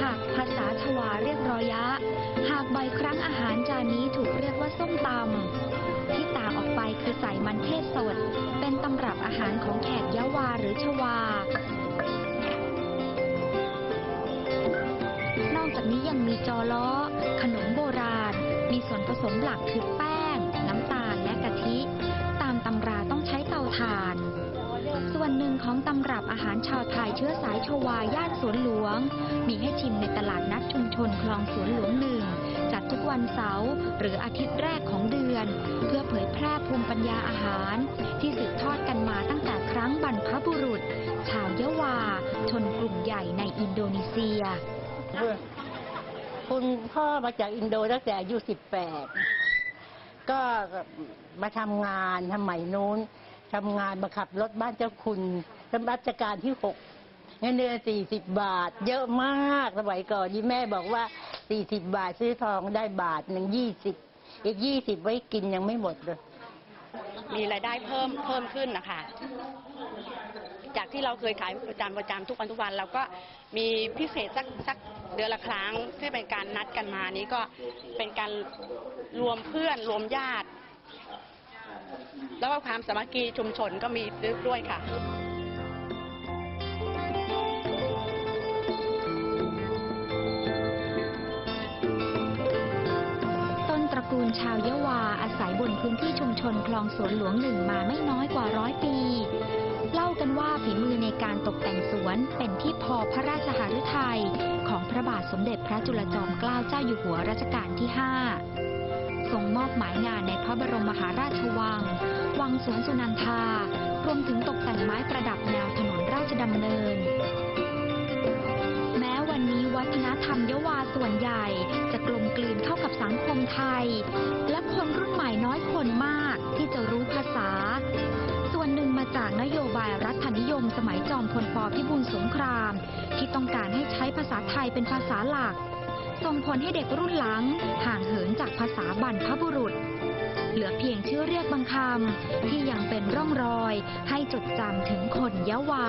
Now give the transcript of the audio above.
หากภาษาชวาเรียกรอยะ หากใบครั้งอาหารจานนี้ถูกเรียกว่าส้มตำที่ตาออกไปคือใส่มันเทศสด เป็นตำรับอาหารของแขกยะวาหรือชวา นอกจากนี้ยังมีจอล้อ ขนมโบราณ มีส่วนผสมหลักคือแป้ง องตำรับอาหารชาวไทยเชื้อสายชวาย่านสวนหลวง มีให้ชิมในตลาดนัดชุมชนคลองสวนหลวงหนึ่งจัดทุกวันเสาร์หรืออาทิตย์แรกของเดือน เพื่อเผยแพร่ภูมิปัญญาอาหาร ที่สืบทอดกันมาตั้งแต่ครั้งบรรพบุรุษ ชาวยะวา ชนกลุ่มใหญ่ในอินโดนีเซีย คุณพ่อมาจากอินโดตั้งแต่อายุ 18 ก็มาทำงานทำใหม่นู้นทำงานมาขับรถบ้านเจ้าคุณ รัชการที่6เงินเดือน40บบาท เยอะมากสมัยก่อนยี่แม่บอกว่า40บบาทซื้อทองได้บาทหนึ่ง20อีก20ไว้กินยังไม่หมดเลย มีรายได้เพิ่มเพิ่มขึ้นนะคะ จากที่เราเคยขายประจำประจำทุกวันทุกวันเราก็มีพิเศษสักสักเดือนละครั้งที่เป็นการนัดกันมานี้ก็เป็นการรวมเพื่อนรวมญาติ แล้วก็ความสามัคคีชุมชนก็มีด้วยค่ะ อาศัยบนพื้นที่ชุมชนคลองสวนหลวงหนึ่งมาไม่น้อยกว่าร้อยปี เล่ากันว่าฝีมือในการตกแต่งสวนเป็นที่พอพระราชหฤทัยของพระบาทสมเด็จพระจุลจอมเกล้าเจ้าอยู่หัวรัชกาลที่ 5 ทรงมอบหมายงานในพระบรมมหาราชวัง วังสวนสุนันทา รวมถึงตกแต่งไม้ประดับแนวถนนราชดำเนินแม้วันนี้วัฒนธรรมยะวาส่วนใหญ่จะกลมกลืนเข้ากับสังคมไทย และ สมัยจอมพลปพิบูลสงคราม ที่ต้องการให้ใช้ภาษาไทยเป็นภาษาหลัก ส่งผลให้เด็กรุ่นหลังห่างเหินจากภาษาบรรพบุรุษ เหลือเพียงชื่อเรียกบางคำที่ยังเป็นร่องรอยให้จดจำถึงคนยะวา